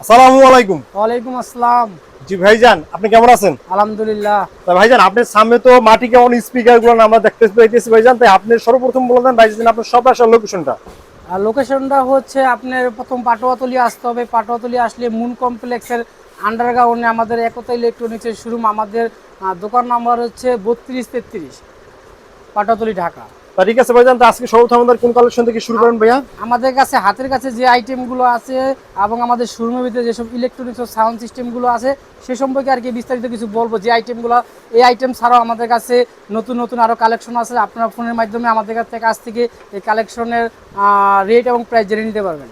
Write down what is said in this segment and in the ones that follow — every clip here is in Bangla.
আসসালামু আলাইকুম। ওয়ালাইকুম আসসালাম। জি ভাইজান আপনি কেমন আছেন? আলহামদুলিল্লাহ। তা ভাইজান আপনার সামনে তো মাটি কেমন স্পিকারগুলো আমরা দেখতে পাইতেছি ভাইজান তাই আপনি সর্বপ্রথম বলে দেন ভাইজান আপনার সব আসার লোকেশনটা আর লোকেশনটা হচ্ছে আপনার প্রথম পাটোয়াতলি আসতে হবে। পাটোয়াতলি আসলে মুন কমপ্লেক্সের আন্ডারগ্রাউন্ডে আমাদের একতা ইলেকট্রনিক্সের শোরুম আমাদের দোকান নাম্বার হচ্ছে বত্রিশ তেত্রিশ পাটোয়াতলি ঢাকা। ঠিক আছে ভাইজান আজকে সর্বপ্রথম আমাদের কোন কালেকশন থেকে শুরু করেন ভাইয়া? আমাদের কাছে হাতের কাছে যে আইটেমগুলো আছে এবং আমাদের শোরুমের ভিতরে যেসব ইলেকট্রনিক্স ও সাউন্ড সিস্টেমগুলো আছে সে সম্পর্কে আর কি বিস্তারিত কিছু বলব। যে আইটেমগুলো এই আইটেম ছাড়াও আমাদের কাছে নতুন নতুন আরও কালেকশন আছে আপনার ফোনের মাধ্যমে আমাদের কাছ থেকে কাছ থেকে এই কালেকশনের রেট এবং প্রাইস জেনে নিতে পারবেন।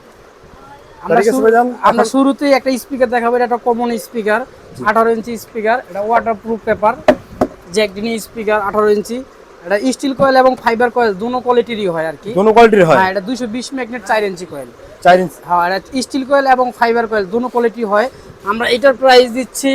আমরা শুরুতেই একটা স্পিকার দেখাবো এটা একটা কমন স্পিকার আঠারো ইঞ্চি স্পিকার এটা ওয়াটার প্রুফ পেপার জ্যাকডিনি স্পিকার আঠারো ইঞ্চি এটা স্টিল কয়েল এবং ফাইবার কয়েল দুনো কোয়ালিটিরই হয় আর কি। দোনো কোয়ালিটির হয়। হ্যাঁ এটা দুইশো বিশ ম্যাগনেট চার ইঞ্চি কয়েল চার ইঞ্চ হ্যাঁ এটা স্টিল কয়েল এবং ফাইবার কয়েল দুটো কোয়ালিটি হয়। আমরা এটার প্রাইস দিচ্ছি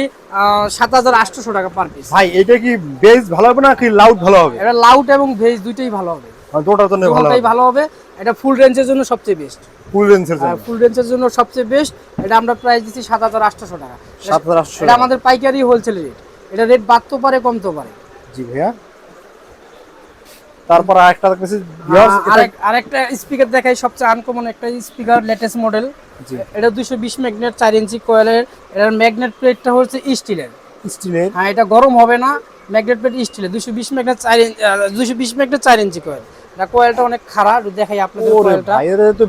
সাত হাজার আটশোশো টাকা পার পিস ভাই এটা কি বেস ভালো হবে না কি লাউড ভালো হবে? এটা লাউড এবং ভেজ দুইটাই ভালো হবে। দুটোর জন্য ভালো দুটোই হবে। ভালো হবে। এটা ফুল রেঞ্জের জন্য সবচেয়ে বেস্ট ফুল রেঞ্জের জন্য। ফুল রেঞ্জের জন্য সবচেয়ে বেস্ট এটা আমরা প্রাইস দিচ্ছি সাত হাজার আটশোশো টাকা। সাত হাজার আটশো এটা আমাদের পাইকারি হোলসেল রেট এটা রেট বাড়তেও পারে কমতেও পারে। জি ভাইয়া। তারপর আরেকটা দেখতেছি আরেকটা স্পিকার দেখাই সবচেয়ে আনকমন একটা স্পিকার লেটেস্ট মডেল এটা দুশো বিশ ম্যাগনেট চার ইঞ্চি কয়েলের এটার ম্যাগনেট প্লেটটা হচ্ছে স্টিলের স্টিলের হ্যাঁ এটা গরম হবে না। ম্যাগনেট প্লেট স্টিলের দুশো বিশ ম্যাগনেট চার ইঞ্চি দুশো বিশ ম্যাগনেট চার ইঞ্চি কয়েল এটা কয়েলটা অনেক খারাপ দেখাই আপনাদের কয়েলটা তো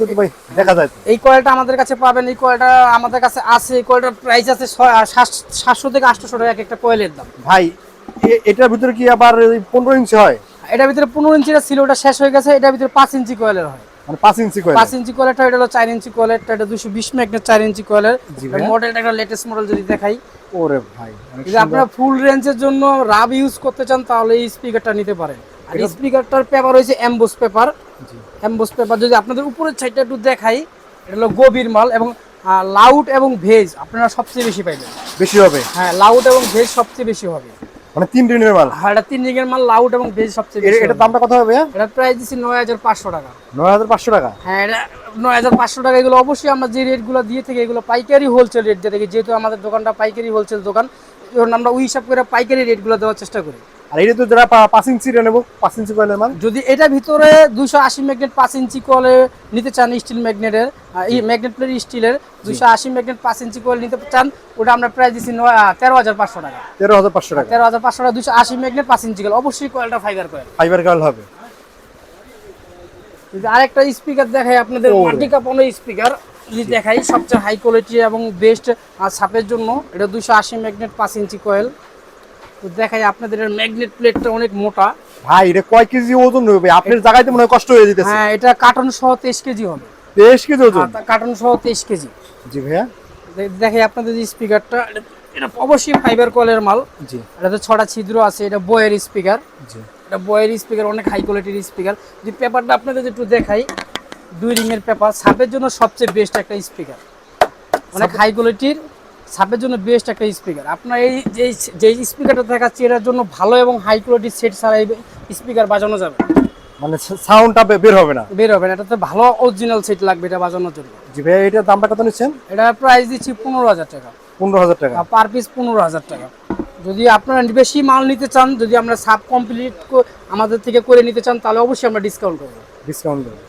কিন্তু ভাই দেখা যায় এই কয়েলটা আমাদের কাছে পাবেন এই কয়েলটা আমাদের কাছে আছে। এই কয়েলটার প্রাইস আছে ছয়- আহ, সাত- সাতশো থেকে আটশোশো টাকা এক একটা কয়েলের দাম। ভাই এটার ভিতরে কি আবার পনেরো ইঞ্চি হয়? এটার ভিতরে পনেরো ইঞ্চিটা ছিল ওটা শেষ হয়ে গেছে এটার ভিতরে পাঁচ ইঞ্চি কয়েলের হয়। মানে পাঁচ ইঞ্চি করে পাঁচ ইঞ্চি কয়েলটা এটা হলো চার ইঞ্চি কয়েলেরটা এটা দুশো বিশ ম্যাগনেট চার ইঞ্চি কয়েলের মডেলটা একটা লেটেস্ট মডেল যদি দেখাই। ওরে ভাই যদি আপনারা ফুল রেঞ্জের জন্য রাব ইউজ করতে চান তাহলে এই স্পিকারটা নিতে পারেন। আর স্পিকারটার পেপার হয়েছে এমবোস পেপার জি। এমবোস পেপার যদি আপনাদের উপরের সাইডটা একটু দেখাই এটা হলো গভীর মাল এবং লাউড এবং ভেজ আপনারা সবচেয়ে বেশি পাইবেন। বেশি হবে। হ্যাঁ লাউড এবং ভেজ সবচেয়ে বেশি হবে। মানে তিন দিনের মাল? হ্যাঁ এটা তিন রিগের মাল লাউড এবং ভেজ সবচেয়ে বেশি এটা দামটা কত হবে এটা প্রাইস দিছি নয় হাজার পাঁচশো টাকা। নয় হাজার পাঁচশো টাকা? হ্যাঁ এটা নয় হাজার পাঁচশো টাকা এগুলো অবশ্যই আমরা যে রেটগুলো দিয়ে থাকি এগুলো পাইকারি হোলসেল রেট দিয়ে থাকি যেহেতু আমাদের দোকানটা পাইকারি হোলসেল দোকান জন্য আমরা ওই হিসাব করে পাইকারি রেটগুলো দেওয়ার চেষ্টা করি। আর এটা তো যারা পাঁচ ইঞ্চি নেব পাঁচ ইঞ্চি কয়েলের মাল যদি এটা ভিতরে দুশো আশি ম্যাগনেট পাঁচ ইঞ্চি কলে নিতে চান স্টিল ম্যাগনেটের এই ম্যাগনেট প্লেট স্টিলের দুশো আশি ম্যাগনেট পাঁচ ইঞ্চি কল নিতে চান ওটা আমরা প্রাইস দিচ্ছি তেরো হাজার পাঁচশো টাকা। তেরো হাজার পাঁচশো টাকা। তেরো হাজার পাঁচশো টাকা দুশো আশি ম্যাগনেট পাঁচ ইঞ্চি কল অবশ্যই কয়েলটা ফাইবার কয়েল। ফাইবার কয়েল হবে? যদি আরেকটা স্পিকার দেখাই আপনাদের ওরে। মাটি কাঁপানো স্পিকার যদি দেখাই সবচেয়ে হাই কোয়ালিটি এবং বেস্ট সাপের জন্য এটা দুশো আশি ম্যাগনেট পাঁচ ইঞ্চি কয়েল তো দেখাই আপনাদের ম্যাগনেট প্লেটটা অনেক মোটা। ভাই এটা কয় কেজি ওজন হবে আপনার জায়গাতে মনে হয় কষ্ট হয়ে যেতেছে। হ্যাঁ এটা কার্টন সহ তেইশ কেজি হবে। বেশ কেজি ওজন? কার্টন সহ তেইশ কেজি। জি ভাইয়া। দেখাই আপনাদের যে স্পিকারটা এটা- এটা অবশ্যই ফাইবার কলের মাল। জি। এটাতে ছটা ছিদ্র আছে এটা বয়ের স্পিকার জি। এটা বয়ের স্পিকার অনেক হাই কোয়ালিটির স্পিকার যে পেপারটা আপনাদের একটু দেখাই দুই রিংয়ের পেপার সাপের জন্য সবচেয়ে বেস্ট একটা স্পিকার অনেক হাই কোয়ালিটির সাপের জন্য বেস্ট একটা স্পিকার আপনার এই যে যে স্পিকারটা দেখাচ্ছি এটার জন্য ভালো এবং হাই কোয়ালিটির সেট ছাড়া স্পিকার বাজানো যাবে। মানে সাউন্ডটা বের হবে না? বের হবে না এটাতে ভালো অরিজিনাল সেট লাগবে এটা বাজানোর জন্য। জি ভাই এটার দামটা কত নিচ্ছেন? এটা প্রাইস দিচ্ছি পনেরো হাজার টাকা। পনেরো হাজার টাকা। পার পিস পনেরো হাজার টাকা। যদি আপনারা বেশি মাল নিতে চান যদি আমরা সাব কমপ্লিট আমাদের থেকে করে নিতে চান তাহলে অবশ্যই আমরা ডিসকাউন্ট করব। ডিসকাউন্ট দেবেন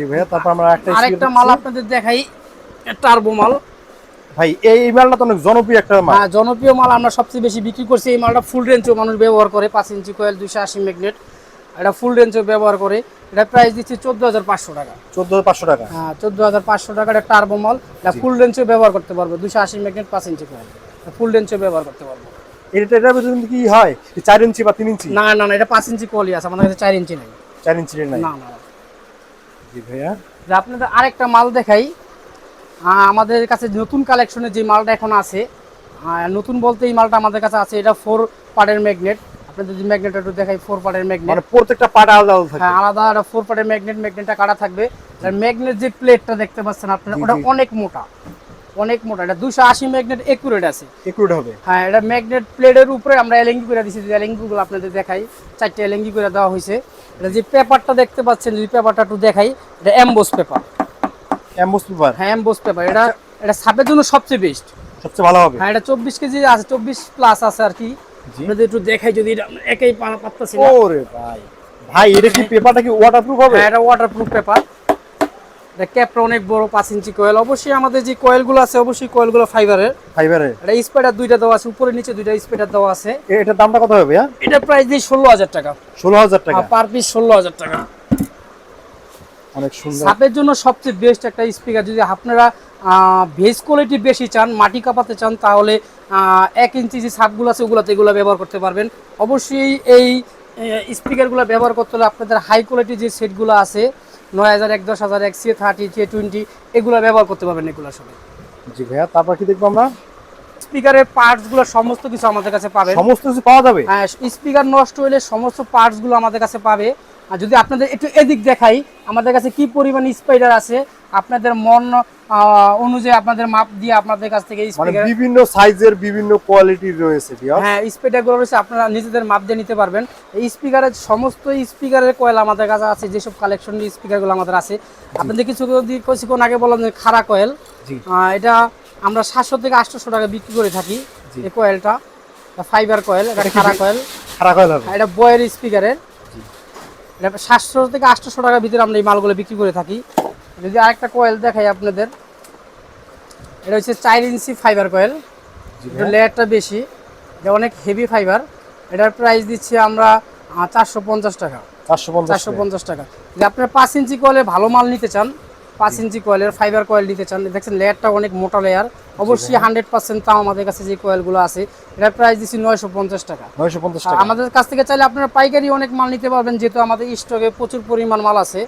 জি ভাইয়া তারপর আমরা একটা আরেকটা মাল আপনাদের দেখাই টার্বো মাল। ভাই এই মালটা তো অনেক জনপ্রিয় একটা মাল। হ্যাঁ জনপ্রিয় মাল আমরা সবচেয়ে বেশি বিক্রি করছি। এই মালটা ফুল রেঞ্জও মানুষ ব্যবহার করে পাঁচ ইঞ্চি কয়েল দুইশো আশি ম্যাগনেট এটা ফুল রেঞ্জও ব্যবহার করে। এটা প্রাইস দিচ্ছি চোদ্দ হাজার পাঁচশো টাকা। চোদ্দ পাঁচশো টাকা। হ্যাঁ চোদ্দ হাজার পাঁচশো টাকার একটা টার্বো মাল। এটা ফুল রেঞ্জও ব্যবহার করতে পারবে। দুশো আশি ম্যাগনেট পাঁচ ইঞ্চি কয়েল ফুল রেঞ্জও ব্যবহার করতে পারব। এটা কিন্তু কি হয়? চার ইঞ্চি বা তিন ইঞ্চি? না না না এটা পাঁচ ইঞ্চি কলই আছে। আমাদের কাছে চার ইঞ্চি নেই। চার ইঞ্চি নাই। না না। জি ভাইয়া। আপনাদের আরেকটা মাল দেখাই। আমাদের কাছে নতুন কালেকশনের যে মালটা এখন আছে আহ, নতুন বলতে এই মালটা আমাদের কাছে আছে এটা ফোর পার্টের ম্যাগনেট আপনাদের যে ম্যাগনেট একটু দেখাই ফোর পার্টের ম্যাগনেট মানে প্রত্যেকটা পার্ট আলাদা আলাদা থাকে হ্যাঁ আলাদা একটা ফোর পার্টের ম্যাগনেট ম্যাগনেটটা কাটা থাকবে। আর ম্যাগনেট যে প্লেটটা দেখতে পাচ্ছেন আপনারা ওটা অনেক মোটা। অনেক মোটা এটা দুশো আশি ম্যাগনেট একুরেট আছে। একুরেট হবে। হ্যাঁ এটা ম্যাগনেট প্লেটের উপরে আমরা এলেঙ্গি করে দিচ্ছি এলেঙ্গিগুলো আপনাদের দেখাই চারটে এলেঙ্গি করে দেওয়া হয়েছে। এটা যে পেপারটা দেখতে পাচ্ছেন যদি পেপারটা একটু দেখাই এটা এমবোস পেপার। Emboss paper? হ্যাঁ এমবোস পেপার। এটা এটা সাপের জন্য সবচেয়ে বেস্ট সবচেয়ে ভালো হবে? হ্যাঁ এটা চব্বিশ কেজি আছে চব্বিশ প্লাস আছে আর কি। আপনাদের একটু দেখাই যদি একাই পারতাছি ওরে ভাই। ভাই এটা কি পেপারটা কি ওয়াটারপ্রুফ হবে? হ্যাঁ এটা ওয়াটারপ্রুফ পেপার। এটা ক্যাপটা অনেক বড় পাঁচ ইঞ্চি কয়েল অবশ্যই আমাদের যে কয়েলগুলো আছে অবশ্যই কয়েলগুলো ফাইবারের ফাইবারের এটা স্পাইডার দুইটা দেওয়া আছে উপরে নিচে দুইটা স্পাইডার দেওয়া আছে। এটার দামটা কত হবে এটা প্রাইস দিয়ে ষোলো হাজার টাকা। ষোলো হাজার টাকা। পার পিস ষোলো হাজার টাকা। অনেক সুন্দর। সাপের জন্য সবচেয়ে বেস্ট একটা স্পিকার যদি আপনারা ভেজ কোয়ালিটি বেশি চান মাটি কাঁপাতে চান তাহলে এক ইঞ্চি যে সাপগুলো আছে ওগুলোতে এগুলো ব্যবহার করতে পারবেন। অবশ্যই এই স্পিকারগুলো ব্যবহার করতে হলে আপনাদের হাই কোয়ালিটি যে সেটগুলো আছে নয় হাজার এক দশ হাজার এক থার্টি টোয়েন্টি এগুলো ব্যবহার করতে পারবেন এগুলো সবাই। জি ভাইয়া তারপর কি দেখব আমরা? স্পিকারের পার্টসগুলো সমস্ত কিছু আমাদের কাছে পাবে সমস্ত কিছু পাওয়া যাবে? হ্যাঁ স্পিকার নষ্ট হলে সমস্ত পার্টসগুলো আমাদের কাছে পাবে। আর যদি আপনাদের একটু এদিক দেখাই আমাদের কাছে কি পরিমাণ স্পাইডার আছে আপনাদের মন অনুযায়ী আপনাদের মাপ দিয়ে আপনাদের কাছ থেকে মানে স্পিকার বিভিন্ন সাইজের বিভিন্ন কোয়ালিটির রয়েছে হ্যাঁ স্পিকারগুলো রয়েছে আপনারা নিজেদের মাপ দিয়ে নিতে পারবেন। এই স্পিকারের সমস্ত স্পিকারের কয়েল আমাদের কাছে আছে যেসব কালেকশন স্পিকারগুলো আমাদের আছে। আপনাদের কিছু যদি- কিছুক্ষণ আগে বললাম যে খাড়া কয়েল এটা আমরা সাতশো থেকে আটশোশো টাকা বিক্রি করে থাকি। এই কয়েলটা ফাইবার কয়েল এটা খাড়া কয়েল হয়ে যাবে আর এটা বয়ের স্পিকারের সাতশো থেকে আটশোশো টাকার ভিতরে আমরা এই মালগুলো বিক্রি করে থাকি। যদি আরেকটা কয়েল দেখাই আপনাদের এটা হচ্ছে চার ইঞ্চি ফাইবার কয়েল। লেয়ারটা বেশি এটা অনেক হেভি ফাইবার এটার প্রাইস দিচ্ছি আমরা চারশো পঞ্চাশ টাকা। চারশো পঞ্চাশ টাকা। যদি আপনারা পাঁচ ইঞ্চি কয়েলে ভালো মাল নিতে চান পাঁচ ইঞ্চি কয়েলের ফাইবার কয়েল নিতে চান দেখছেন লেয়ারটা অনেক মোটা লেয়ার অবশ্যই হান্ড্রেড পার্সেন্ট তাও আমাদের কাছে যে কয়েলগুলো আছে এটার প্রাইস দিচ্ছি নয়শো পঞ্চাশ টাকা। নয়শো পঞ্চাশ টাকা। আমাদের কাছ থেকে চাইলে আপনারা পাইকারি অনেক মাল নিতে পারবেন যেহেতু আমাদের স্টকে প্রচুর পরিমাণ মাল আছে।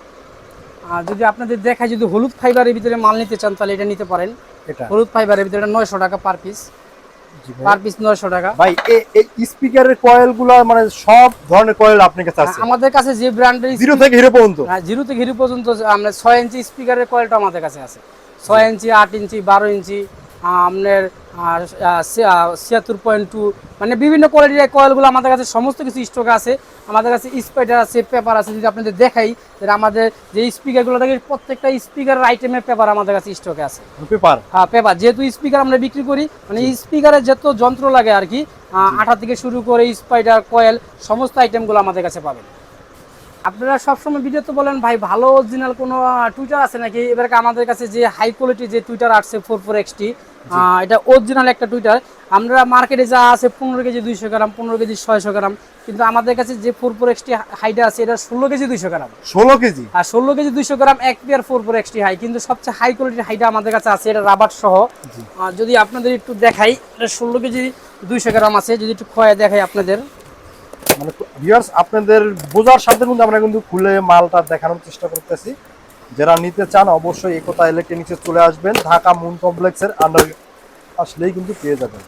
আর যদি আপনাদের দেখায় যদি হলুদ ফাইবারের ভিতরে মাল নিতে চান তাহলে এটা নিতে পারেন। এটা। হলুদ ফাইবারের ভিতরে নয়শো টাকা পার পিস পার পিস নয়শো টাকা। ভাই এই স্পিকারের কয়েলগুলো মানে সব ধরনের কয়েল আপনার কাছে আছে? আমাদের কাছে যে ব্র্যান্ডের জিরো থেকে হিরো পর্যন্ত? হ্যাঁ জিরো থেকে হিরো পর্যন্ত আমরা ছয় ইঞ্চি স্পিকারের কয়েলটা আমাদের কাছে আছে। ছয় ইঞ্চি আট ইঞ্চি বারো ইঞ্চি আহ, আপনার ছিয়াত্তর পয়েন্ট টু মানে বিভিন্ন কোয়ালিটির কয়েলগুলো আমাদের কাছে সমস্ত কিছু স্টক আছে। আমাদের কাছে স্পাইডার আছে পেপার আছে যদি আপনাদের দেখাই তাহলে আমাদের যে স্পিকারগুলো থাকে প্রত্যেকটা স্পিকারের আইটেমের পেপার আমাদের কাছে স্টকে আছে। পেপার হ্যাঁ পেপার যেহেতু স্পিকার আমরা বিক্রি করি মানে স্পিকারের যত যন্ত্র লাগে আর কি আঠা থেকে শুরু করে স্পাইডার কয়েল সমস্ত আইটেমগুলো আমাদের কাছে পাবেন। আপনারা সবসময় ভিডিওতে বলেন ভাই ভালো অরিজিনাল কোনো টুইটার আছে নাকি? এবার আমাদের কাছে যে হাই কোয়ালিটি যে টুইটার আসছে ফোর ফোর এক্সটি এটা অরিজিনাল একটা টুইটার আমরা মার্কেটে যা আছে পনেরো কেজি দুইশো গ্রাম পনেরো কেজি ছয়শো গ্রাম। কিন্তু আমাদের কাছে যে ফোর ফোর এক্সটি হাইটা আছে এটা ষোলো কেজি দুইশো গ্রাম। ষোলো কেজি? আর ষোলো কেজি দুইশো গ্রাম এক pair four four X T high কিন্তু সবচেয়ে হাই কোয়ালিটির হাইটা আমাদের কাছে আছে এটা রাবার সহ। যদি আপনাদের একটু দেখাই এটা ষোলো কেজি দুইশো গ্রাম আছে। যদি একটু খয়ে দেখাই আপনাদের। মানে ভিউয়ার্স আপনাদের বোঝার সাথে কিন্তু আমরা কিন্তু খুলে মালটা দেখানোর চেষ্টা করতেছি। যারা নিতে চান, অবশ্যই একতা ইলেকট্রনিক্সে চলে আসবেন। ঢাকা মুন কমপ্লেক্সের আন্ডার আসলেই কিন্তু পেয়ে যাবেন।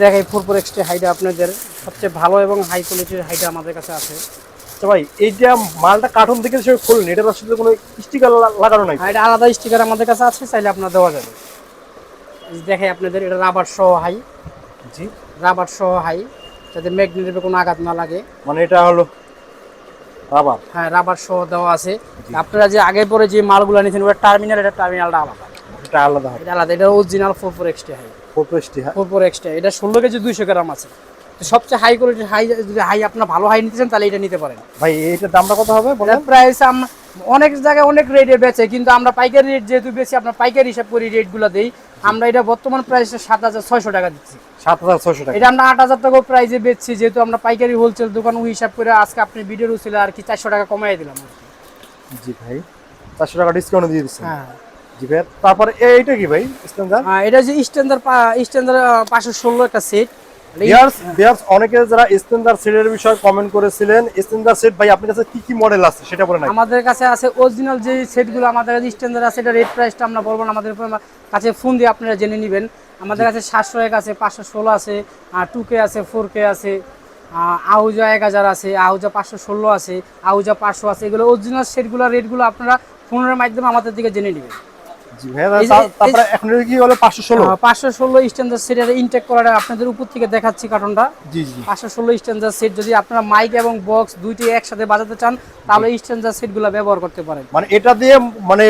দেখাই ফোর ফোর এক্সটি হাইটা আপনাদের সবচেয়ে ভালো এবং হাই কোয়ালিটির হাইটা আমাদের কাছে আছে। আচ্ছা ভাই এইটা মালটা কার্টুন থেকে সে খুললেন এটার আসলে কোনো স্টিকার লাগানো নাই? এটা আলাদা স্টিকার আমাদের কাছে আছে চাইলে আপনার দেওয়া যাবে। দেখাই আপনাদের এটা রাবার সহ হাই জি। রাবার সহ হাই যাতে ম্যাগনেটের কোনো আঘাত না লাগে। মানে এটা হলো রাবার হ্যাঁ রাবার সহ দেওয়া আছে। আপনারা যে আগে পরে যে মালগুলো নিয়েছেন ওটা টার্মিনাল এটা টার্মিনালটা আলাদা। এটা আলাদা এটা আলাদা এটা অরিজিনাল ফোর ফোর এক্সটি হাই ফোরপ্রেস্টি হ্যাঁ। এক্সটা এটা ষোলো কেজি দুইশো গ্রাম আছে। সবচেয়ে হাই কোয়ালিটির হাই যদি হাই আপনার ভালো হাই নিতে চান তাহলে এটা নিতে পারেন। ভাই এইটার দামটা কত হবে বলেন? এটার প্রাইস অনেক জায়গায় অনেক রেটে বেচে কিন্তু আমরা পাইকারি রেট যেহেতু বেশি আপনার পাইকারি হিসাব করি রেটগুলো দেই। আমরা এটা বর্তমান প্রাইস সাত হাজার ছয়শো টাকা দিচ্ছি। সাত হাজার ছয়শো টাকা। এটা আমরা আট হাজার টাকা প্রাইসে বেচছি যেহেতু আমরা পাইকারি হোলসেল দোকান ওই হিসাব করে আজকে আপনি ভিডিওর ছিল আর কি চারশো টাকা কমাই দিলাম জি ভাই চারশো টাকা ডিসকাউন্ট দিয়ে দিচ্ছেন। হ্যাঁ। জি ভাই তারপরে এইটা কি ভাই স্ট্যান্ডার্ড এটা যে স্ট্যান্ডার্ড স্ট্যান্ডার্ড পাঁচশো ষোলো একটা সেট বিয়ার্স অনেকে যারা স্ট্যান্ডার্ড সেটের বিষয়ে কমেন্ট করেছিলেন স্ট্যান্ডার্ড সেট ভাই আপনার কাছে কি কি মডেল আছে সেটা বলে নাই আমাদের কাছে আছে অরিজিনাল যে সেটগুলো আমাদের কাছে স্ট্যান্ডার্ড আছে এটা রেট প্রাইসটা আমরা বলব না আমাদের কাছে ফোন দিয়ে আপনারা জেনে নেবেন। আমাদের কাছে সাতশো এক আছে পাঁচশো ষোলো আছে টু কে আছে ফোর কে আছে আহ, আহুজা এক হাজার আছে আহুজা পাঁচশো ষোলো আছে আহুজা পাঁচশো আছে এগুলো অরিজিনাল সেটগুলো রেটগুলো আপনারা ফোনের মাধ্যমে আমাদের দিকে জেনে নেবেন। তারপরে এখন কি হলো? পাঁচশো ষোলো? পাঁচশো ষোলো স্ট্যান্ডার্ড সেটের ইনটেক করাটা আপনাদের উপর থেকে দেখাচ্ছি কার্টনটা জি জি। পাঁচশো ষোলো স্ট্যান্ডার্ড সেট যদি আপনারা মাইক এবং বক্স দুইটি একসাথে বাজাতে চান তাহলে স্ট্যান্ডার্ড সেটগুলো ব্যবহার করতে পারেন। মানে এটা দিয়ে মানে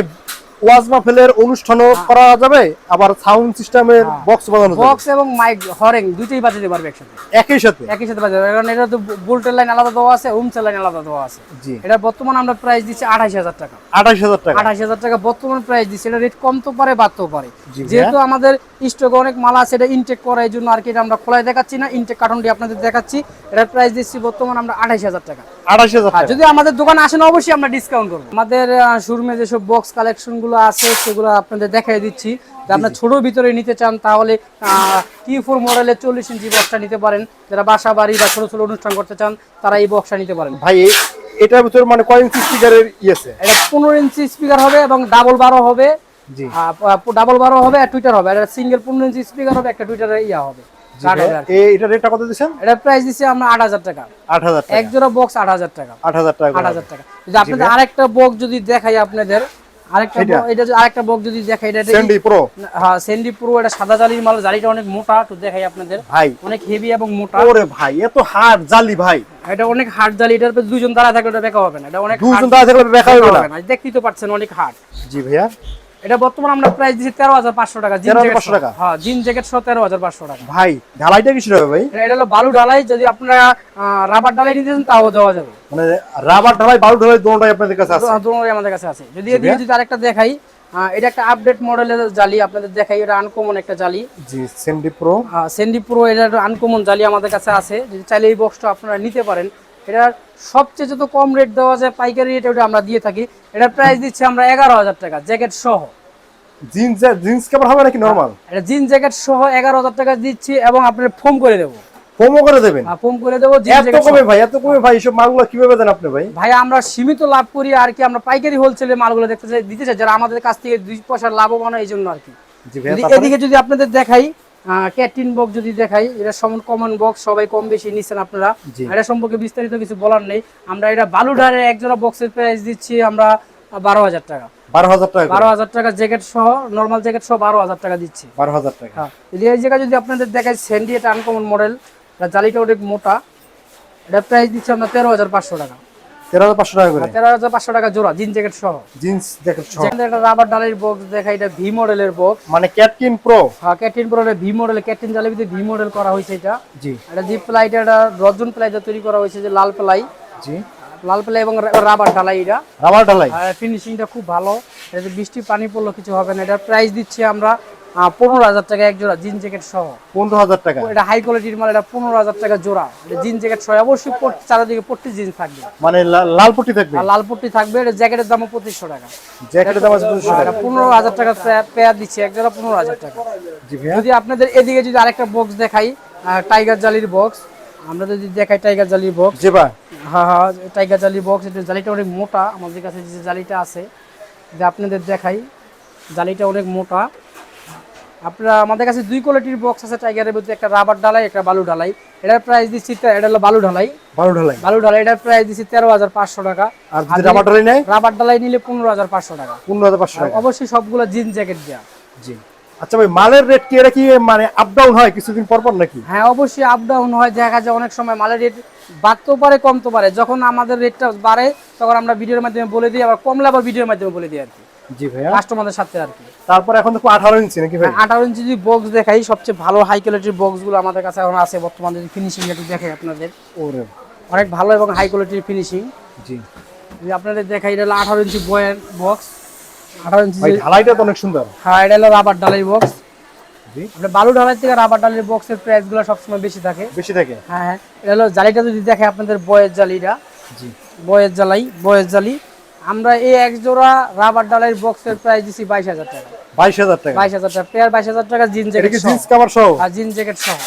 ওয়াজ মাহফিলের অনুষ্ঠানও করা যাবে আবার সাউন্ড সিস্টেমের হ্যাঁ। বক্স বাজানো যাবে। বক্স এবং মাইক হরেং দুইটাই বাজাতে পারবে একসাথে। একই সাথে। একই সাথে বাজাতে পারবে কারণ এটা তো বোল্টের লাইন আলাদা দেওয়া আছে হোমসের লাইন আলাদা দেওয়া আছে। জি। এটা বর্তমান আমরা প্রাইস দিচ্ছি আঠাশ হাজার টাকা। আঠাশ হাজার টাকা। আঠাশ হাজার টাকা বর্তমান প্রাইস দিচ্ছি এটা রেট কমতে পারে বাড়তেও পারে। যেহেতু আমাদের স্টক অনেক মাল আছে এটা ইনটেক করা এই জন্য আর কি এটা আমরা খোলায় দেখাচ্ছি না ইনটেক কার্টনটি আপনাদের দেখাচ্ছি। এটার প্রাইস দিচ্ছি বর্তমান আমরা আঠাশ হাজার টাকা। আঠাশ হাজার আর টাকা। যদি আমাদের দোকানে আসেন অবশ্যই আমরা ডিসকাউন্ট করব। আমাদের শোরুমে যেসব বক্স কালেকশন গুলো আছে সেগুলো আপনাদের দেখাই দিচ্ছি। আপনার ছোট ভিতরে নিতে চান তাহলে টি ফোর মডেলের চল্লিশ ইঞ্চি বক্সটা নিতে পারেন। যারা বাসা বাড়ি বা ছোট ছোট অনুষ্ঠান করতে চান তারা এই বক্সটা নিতে পারেন। ভাই এটার ভিতরে মানে কয় ইঞ্চি স্পিকারের ইয়েছে এটা পনেরো ইঞ্চি স্পিকার হবে এবং ডাবল বারো হবে। ডাবল বারো হবে আর টুইটার হবে। এটা সিঙ্গেল পনেরো ইঞ্চি স্পিকার হবে একটা টুইটারের ইয়া হবে। রেটটা কত প্রাইস আমরা টাকা। টাকা। এক জোড়া বক্স টাকা। টাকা টাকা। যদি আপনাদের আরেকটা বক্স যদি দেখাই আপনাদের আরেকটা এটা? box- এটা যদি আরেকটা বক্স যদি দেখাই এটা এটা- সেন্ডি প্রো হ্যাঁ সেন্ডি পুরো এটা সাদা জালির মাল জালিটা অনেক মোটা দেখাই আপনাদের। ভাই। অনেক হেভি এবং মোটা। ওরে ভাই এত হার্ড জালি ভাই। এটা অনেক হার্ড জালি এটার উপর দুজন দাঁড়া থাকলে এটা বেকা হবে না এটা অনেক hard- দাঁড়া থাকলে বেকা না। হবে না দেখতেই তো পাচ্ছেন অনেক হার্ড জি ভাইয়া। এটা বর্তমান আমরা প্রাইস দিচ্ছি তেরো হাজার পাঁচশো টাকা জিন 13,500 জ্যাকেট টাকা? হ্যাঁ জিন জ্যাকেট সহ তেরো হাজার পাঁচশো টাকা। ভাই ঢালাইটা কিসের হবে ভাই? এটা- এটা হলো বালু ঢালাই যদি আপনারা রাবার ঢালাই নিতে চান তাও দেওয়া যাবে। মানে রাবার ঢালাই বালু ঢালাই দুটোটাই আপনাদের কাছে আছে? দুটোই আমাদের কাছে আছে। যদি এদিকে যদি আরেকটা দেখাই এটা একটা আপডেট মডেলের জালি আপনাদের দেখাই এটা আনকমন একটা জালি। জি সেন্ডি প্রো হ্যাঁ সেন্ডি প্রো এটার আনকমন জালি আমাদের কাছে আছে। যদি চাইলে এই বক্সটা আপনারা নিতে পারেন। এটার সবচেয়ে যত কম রেট দেওয়া যায় পাইকারি রেট ওটা আমরা দিয়ে থাকি। এটার প্রাইস দিচ্ছি আমরা এগারো হাজার টাকা জ্যাকেট সহ। জিন্স জিন্স কাপড় হবে নাকি নরমাল এটা জিন জ্যাকেট সহ এগারো হাজার টাকা দিচ্ছি এবং আপনার ফোম করে দেবো। ফোমও করে দেবেন? ফোম করে দেবো এত কমে ভাই এত কমে ভাই এসব মালগুলো কীভাবে দেন আপনি ভাই? ভাই আমরা সীমিত লাভ করি আর কি আমরা পাইকারি হোলসেলে মালগুলো দেখতে চাই দিতে চাই যারা আমাদের কাছ থেকে দুই পয়সা লাভবান হয় এই জন্য আর কি? এদিকে যদি আপনাদের দেখাই ক্যাটিন বক্স যদি দেখাই এটা সমান কমন বক্স সবাই কম বেশি নিচ্ছেন আপনারা। এটা সম্পর্কে বিস্তারিত কিছু বলার নেই। আমরা এটা বালুডারে এক জোড়া বক্সের প্রাইস দিচ্ছি আমরা বারো হাজার টাকা। বারো হাজার টাকা বারো হাজার টাকা জ্যাকেট সহ নর্মাল জ্যাকেট সহ বারো হাজার টাকা দিচ্ছি। বারো হাজার টাকা। হ্যাঁ এই জায়গায় যদি আপনাদের দেখাই স্যান্ডি এটা আনকমন মডেল এটা জালিটা অনেক মোটা। এটা প্রাইস দিচ্ছি আমরা তেরো হাজার পাঁচশো টাকা। তেরো হাজার পাঁচশো টাকা করে। তেরো হাজার পাঁচশো টাকা জোড়া জিন জ্যাকেট সহ। জিন্স জ্যাকেট সহ। যেখানে রাবার ডালের বক্স দেখা এটা ভি মডেলের বক্স মানে ক্যাটকিন প্রো হ্যাঁ মডেলের ভি মডেল জালিবিতে ভি মডেল করা হয়েছে এটা। জি। এটা প্লাইটা এটা রজন প্লাইটা তৈরি করা হয়েছে যে লাল প্লাই। জি। লাল প্লাই এবং রাবার ঢালাই এটা। রাবার ঢালাই। ফিনিশিংটা খুব ভালো। বৃষ্টি পানি পড়ল কিছু হবে না। এটার প্রাইস দিচ্ছি আমরা পনেরো হাজার টাকা এক জোড়া জিন জ্যাকেট সহ। পনেরো হাজার টাকা। এটা হাই কোয়ালিটির মাল এটা পনেরো হাজার টাকা জোড়া। জিন জ্যাকেট সহ অবশ্যই পট- চারিদিকে পট্টি জিন্স থাকবে। মানে লাল পট্টি থাকবে? লাল পট্টি থাকবে এটা জ্যাকেটের দামও পঁচিশশো টাকা। জ্যাকেটের দাম টাকা। পনেরো হাজার টাকা পেয়ার দিচ্ছি এক জোড়া পনেরো হাজার টাকা। যদি আপনাদের এদিকে যদি আরেকটা বক্স দেখাই টাইগার জালির বক্স আমরা যদি দেখাই টাইগার জালির বক্স জি ভাই। হ্যাঁ হ্যাঁ টাইগার জালি বক্স এটা জালিটা অনেক মোটা আমাদের কাছে যে জালিটা আছে যে আপনাদের দেখাই। জালিটা অনেক মোটা। আপনারা আমাদের কাছে দুই কোয়ালিটির বক্স আছে টাইগারের মধ্যে একটা রাবার ঢালাই একটা বালু ঢালাই। এটার প্রাইস দিচ্ছি এটা হলো বালু ঢালাই। বালু ঢালাই। বালু ঢালাই এটার প্রাইস দিচ্ছি তেরো হাজার পাঁচশো টাকা। আর রাবার ঢালাই নেয়? রাবার ডালাই নিলে পনেরো হাজার পাঁচশো টাকা। পনেরো হাজার পাঁচশো টাকা। অবশ্যই সবগুলো জিন জ্যাকেট দেওয়া জি। আচ্ছা ভাই মালের রেট কি? এটা কি মানে আপ ডাউন হয় কিছুদিন পর পর নাকি? হ্যাঁ অবশ্যই আপ ডাউন হয়। দেখা যায় অনেক সময় মালের রেট বাড়তেও পারে কমতে পারে। যখন আমাদের রেটটা বাড়ে তখন আমরা ভিডিওর মাধ্যমে বলে দিই আবার কমলে আবার ভিডিওর মাধ্যমে বলে দিই আর কি। জি ভাইয়া। কাস্টমারদের সাথে আর কি। তারপর এখন দেখো আঠারো ইঞ্চি নাকি ভাই? আঠারো ইঞ্চি যদি বক্স দেখাই সবচেয়ে ভালো হাই কোয়ালিটির বক্সগুলো আমাদের কাছে এখন আছে বর্তমানে যদি ফিনিশিং একটু দেখাই আপনাদের। ওরে। অনেক ভালো এবং হাই কোয়ালিটির ফিনিশিং জি। যদি আপনাদের দেখাই এটা হলো আঠারো ইঞ্চি বয়ের বক্স আঠারো ইঞ্চি ভাই ঢালাইটা তো অনেক সুন্দর। হ্যাঁ এটা হলো রাবার ডালাই বক্স আপনার বালু ঢালাই থেকে রাবার বক্সের প্রাইসগুলো সবসময় বেশি থাকে। বেশি থাকে? হ্যাঁ হ্যাঁ। এটা হলো জালিটা যদি দেখে আপনাদের বয়ের জালিটা। জি। বয়ের জ্বালাই বয়ের জালি আমরা এই এক জোড়া রাবার ডালের বক্সের প্রাইস দিছি বাইশ হাজার টাকা। বাইশ হাজার টাকা। বাইশ হাজার টাকা। পেয়ার বাইশ হাজার টাকা জিন জ্যাকেট কি জিন্স কাভার সহ। আর জিন জ্যাকেট সহ।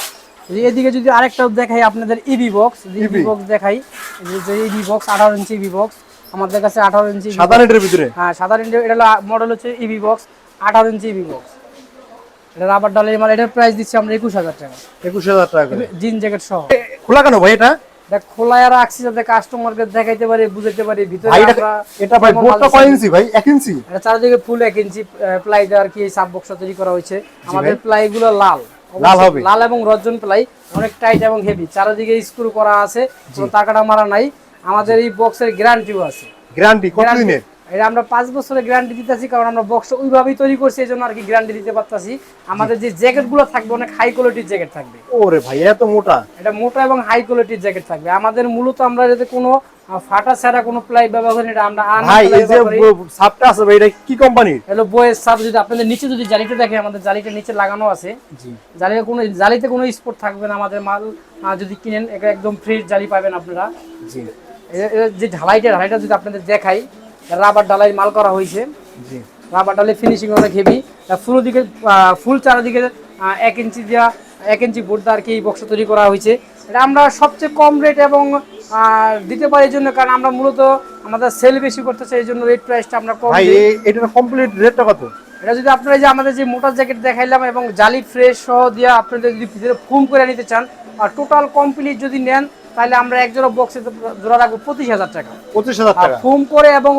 এদিকে যদি আরেকটা দেখাই আপনাদের ইবি বক্স ইবি বক্স দেখাই যে ইবি বক্স আঠারো ইঞ্চি ইবি বক্স আমাদের কাছে আঠারো ইঞ্চি সাদা নেটের ভিতরে? হ্যাঁ সাধারণ এটা হলো মডেল হচ্ছে ইভি বক্স আঠারো ইঞ্চি ইবি বক্স এটা রাবার ডালের মাল এটার প্রাইস দিচ্ছি আমরা একুশ হাজার টাকা। একুশ হাজার টাকা জিন জ্যাকেট সহ। খোলা কেন ভাই এটা? দেখ খোলা আর রাখছি যাতে কাস্টমারকে দেখাইতে পারি বুঝাইতে পারি ভিতরে এটা ভাই বোর্ডটা কয় ইঞ্চি ভাই? এক ইঞ্চি? এটা চারিদিকে ফুল এক ইঞ্চি প্লাই দেওয়ার কি সাব বক্সটা তৈরি করা হয়েছে। আমাদের প্লাই গুলো লাল লাল হবে। লাল এবং রজন প্লাই অনেক টাইট এবং হেভি চারিদিকে স্ক্রু করা আছে কোনো টাকাটা মারা নাই। আমাদের এই বক্সের গ্যারান্টিও আছে। গ্যারান্টি কত দিনের? এটা আমরা পাঁচ বছরের গ্যারান্টি দিতেছি কারণ আমরা বক্স ওইভাবেই তৈরি করছি এই জন্য আর কি গ্যারান্টি দিতে পারতাছি। আমাদের যে থাকবে অনেক হাই কোয়ালিটির জ্যাকেট থাকবে। ওরে ভাই মোটা? এটা মোটা এবং হাই কোয়ালিটির জ্যাকেট থাকবে। আমাদের মূলত আমরা যাতে কোনো ফাটা ছাড়া কোনো প্লাই ব্যবহার করি না, এটা আমরা ভাই এই যে সাপটা আছে ভাই এটা কি কোম্পানির? বয়ের সাপ যদি আপনাদের নিচে যদি জালিটা দেখে আমাদের জালিটা নিচে লাগানো আছে। জি। জালিতে কোনো জালিতে কোনো স্পট থাকবে না আমাদের মাল যদি কিনেন এটা একদম ফ্রি জালি পাবেন আপনারা। জি। যে ঢালাইটা ঢালাইটা যদি আপনাদের দেখাই রাবার ঢালাই মাল করা হয়েছে। জি। রাবার ডালে ফিনিশিং অনেক হেভি ফুল দিকে ফুল চারিদিকে এক ইঞ্চি দেওয়া এক ইঞ্চি বোর্ড আর কি বক্স তৈরি করা হয়েছে। এটা আমরা সবচেয়ে কম রেট এবং দিতে পারি এই জন্য কারণ আমরা মূলত আমাদের সেল বেশি করতে চাই এই জন্য রেট প্রাইসটা আমরা কম। এটার কমপ্লিট রেটটা কত? এটা যদি আপনারা এই যে আমাদের যে মোটর জ্যাকেট দেখাইলাম এবং জালি ফ্রেশ সহ দিয়ে আপনাদের যদি ভিতরে ফুম করে নিতে চান আর টোটাল কমপ্লিট যদি নেন তাহলে আমরা এক জোড়া বক্সে জোড়া রাখব পঁচিশ হাজার টাকা। পঁচিশ হাজার টাকা। ফুম করে এবং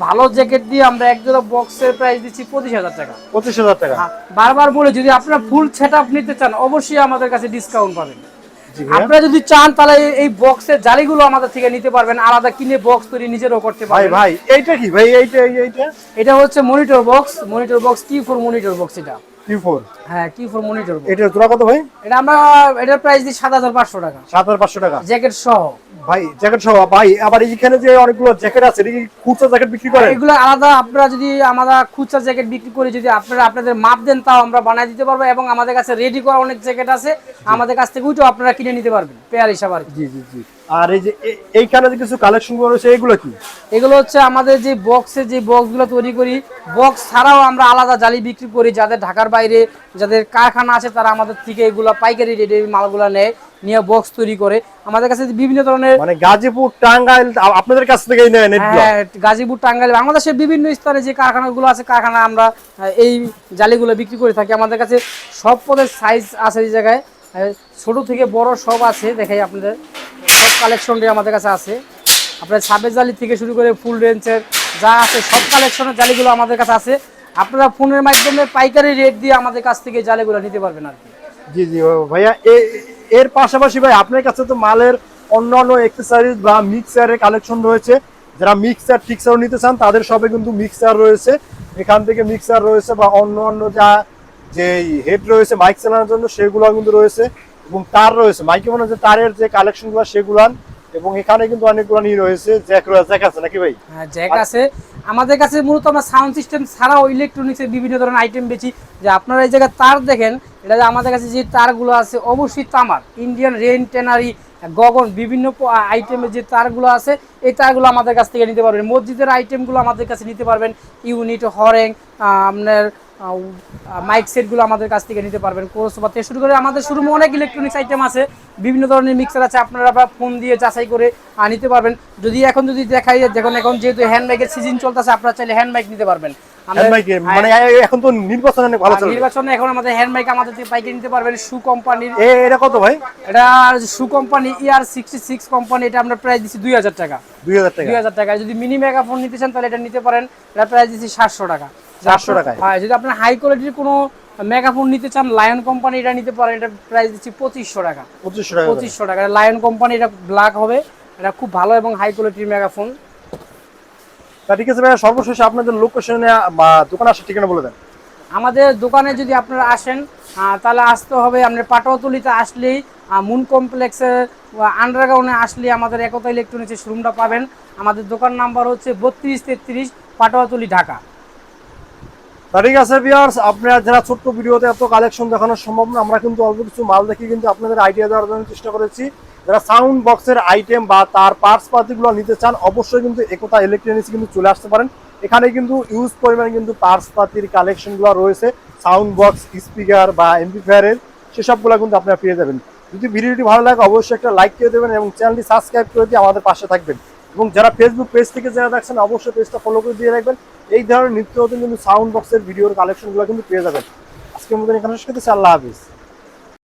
ভালো জ্যাকেট দিয়ে আমরা এক জোড়া বক্সের প্রাইস দিচ্ছি পঁচিশ হাজার টাকা। পঁচিশ হাজার টাকা। হ্যাঁ, বারবার বলে যদি আপনারা ফুল সেট নিতে চান অবশ্যই আমাদের কাছে ডিসকাউন্ট পাবেন। আপনারা যদি চান তাহলে এই- বক্সের জালিগুলো আমাদের থেকে নিতে পারবেন আলাদা কিনে বক্স তৈরি নিজেরও করতে ভাই পারবেন। ভাই এইটা কি? ভাই এইটা এইটা এটা হচ্ছে মনিটর বক্স মনিটর বক্স কি ফোর মনিটর বক্স এটা। হ্যাঁ কি মনিটর বক্স জোড়া কত ভাই? এটা আমরা এটার প্রাইস দিই সাত হাজার পাঁচশো টাকা। সাত হাজার পাঁচশো টাকা। জ্যাকেট সহ। ভাই জ্যাকেট সহ? ভাই আবার এইখানে যে অনেকগুলো জ্যাকেট আছে এটা কি খুচরা জ্যাকেট বিক্রি করেন? এগুলো আলাদা আপনারা যদি আমরা খুচরা জ্যাকেট বিক্রি করি যদি আপনারা আপনাদের মাপ দেন তাও আমরা বানাই দিতে পারব এবং আমাদের কাছে রেডি করা অনেক জ্যাকেট আছে। আমাদের কাছ থেকে ওইটাও আপনারা কিনে নিতে পারবেন পেয়ার হিসাবে আর কি। জি জি জি। আর এই যে এইখানে যে কিছু কালেকশন রয়েছে এগুলো কি? এগুলো হচ্ছে আমাদের যে বক্সে যে বক্সগুলো তৈরি করি বক্স ছাড়াও আমরা আলাদা জালি বিক্রি করি যাদের ঢাকার বাইরে যাদের কারখানা আছে তারা আমাদের থেকে এগুলো পাইকারি রেটে মালগুলো নেয় নিয়ে বক্স তৈরি করে। আমাদের কাছে বিভিন্ন ধরনের মানে গাজীপুর টাঙ্গাইল আপনাদের কাছ থেকেই নেয় হ্যাঁ গাজীপুর টাঙ্গাইল বাংলাদেশের বিভিন্ন স্থানে যে কারখানাগুলো আছে কারখানা আমরা এই জালিগুলো বিক্রি করে থাকি। আমাদের কাছে সব পদের সাইজ আছে এই জায়গায়। ছোট থেকে বড় সব আছে দেখাই আপনাদের। কালেকশনটি আমাদের কাছে আছে। আপনার সাবের জালি থেকে শুরু করে ফুল রেঞ্জের যা আছে, সব কালেকশনের জালিগুলো আমাদের কাছে আছে। আপনারা ফোনের মাধ্যমে পাইকারি রেট দিয়ে আমাদের কাছ থেকে জালিগুলো নিতে পারবেন আর কি। জি জি, ভাইয়া এর পাশাপাশি ভাই, আপনার কাছে তো মালের অন্যান্য এক্সেসরিজ বা মিক্সারের কালেকশন রয়েছে। যারা মিক্সার টিক্সার নিতে চান, তাদের সবে কিন্তু মিক্সার রয়েছে। এখান থেকে মিক্সার রয়েছে বা অন্য অন্য যা যে হেড রয়েছে মাইক চালানোর জন্য, সেগুলো কিন্তু রয়েছে। এবং তার রয়েছে। মাইকে মনে হচ্ছে তারের যে কালেকশনগুলো সেগুলান, এবং এখানে কিন্তু অনেকগুলো নিয়ে রয়েছে। জ্যাক জ্যাক আছে নাকি ভাই? হ্যাঁ জ্যাক আছে। আমাদের কাছে মূলত আমরা সাউন্ড সিস্টেম ছাড়াও ইলেকট্রনিক্সের বিভিন্ন ধরনের আইটেম বেচি। যে আপনারা এই জায়গায় তার দেখেন, এটা যে আমাদের কাছে যে তারগুলো আছে, অবশ্যই তামার ইন্ডিয়ান রেন টেনারি গগন বিভিন্ন আইটেমের যে তারগুলো আছে, এই তারগুলো আমাদের কাছ থেকে নিতে পারবেন। মসজিদের আইটেমগুলো আমাদের কাছে নিতে পারবেন। ইউনিট হরেং আপনার মাইক সেটগুলো আমাদের কাছ থেকে নিতে পারবেন কোর্স বা থেকে শুরু করে আমাদের শুরু অনেক ইলেকট্রনিক্স আইটেম আছে বিভিন্ন ধরনের মিক্সার আছে আপনারা ফোন দিয়ে যাচাই করে নিতে পারবেন। যদি এখন যদি দেখাই দেখুন এখন যেহেতু হ্যান্ড মাইকের সিজন চলতেছে আপনারা চাইলে হ্যান্ড মাইক নিতে পারবেন। মানে এখন তো নির্বাচন অনেক ভালো আর নির্বাচনে এখন আমাদের হ্যান্ড মাইক আমাদের থেকে পাইকারি নিতে পারবেন সু কোম্পানির এ এটা কত ভাই? এটা সু company year sixty six company এটা আমরা প্রাইস দিচ্ছি দুই হাজার টাকা। দুই হাজার টাকা। দুই হাজার টাকা। যদি মিনি মেগাফোন নিতে চান তাহলে এটা নিতে পারেন এটা প্রাইস দিচ্ছি সাতশো টাকা। 700 টাকায়? হ্যাঁ যদি আপনার হাই কোয়ালিটির কোনো মেগাফোন নিতে চান লায়ন কোম্পানি এটা নিতে পারেন এটা প্রাইস দিচ্ছি পঁচিশশো টাকা। পঁচিশশো টাকা পঁচিশশো টাকা। লায়ন কোম্পানি এটা ব্ল্যাক হবে। এটা খুব ভালো এবং হাই কোয়ালিটির মেগাফোন তা ঠিক আছে ভাইয়া সর্বশেষ আপনাদের লোকেশনে বা দোকান আসার ঠিকানা বলে দেন। আমাদের দোকানে যদি আপনারা আসেন তাহলে আসতে হবে আপনার পাটোয়াতুলিতে আসলেই মুন কমপ্লেক্সের আন্ডারগ্রাউন্ডে আসলে আমাদের একতা ইলেকট্রনিক্সের শোরুমটা পাবেন। আমাদের দোকান নাম্বার হচ্ছে বত্রিশ তেত্রিশ পাটোয়াতুলি ঢাকা। ঠিক আছে ভিউয়ার্স আপনারা যারা ছোট্ট ভিডিওতে এত কালেকশন দেখানো সম্ভব না, আমরা কিন্তু অল্প কিছু মাল দেখে কিন্তু আপনাদের আইডিয়া দেওয়ার জন্য চেষ্টা করেছি। যারা সাউন্ড বক্সের আইটেম বা তার পার্টস পাতিগুলো নিতে চান, অবশ্যই কিন্তু একতা ইলেকট্রনিক্স কিন্তু চলে আসতে পারেন। এখানে কিন্তু ইউজ পরিমাণে কিন্তু পার্টস পাতির কালেকশনগুলো রয়েছে সাউন্ড বক্স স্পিকার বা এমপিফায়ারের সেসবগুলো কিন্তু আপনারা পেয়ে যাবেন। যদি ভিডিওটি ভালো লাগে, অবশ্যই একটা লাইক করে দেবেন এবং চ্যানেলটি সাবস্ক্রাইব করে দিয়ে আমাদের পাশে থাকবেন। এবং যারা ফেসবুক পেজ থেকে যারা দেখছেন, অবশ্যই পেজটা ফলো করে দিয়ে রাখবেন। এই ধরনের নিত্য নতুন কিন্তু সাউন্ড বক্সের ভিডিওর কালেকশনগুলো কিন্তু পেয়ে যাবেন। আজকের মতন এখানে শেষ করতেছি, আল্লাহ হাফিজ।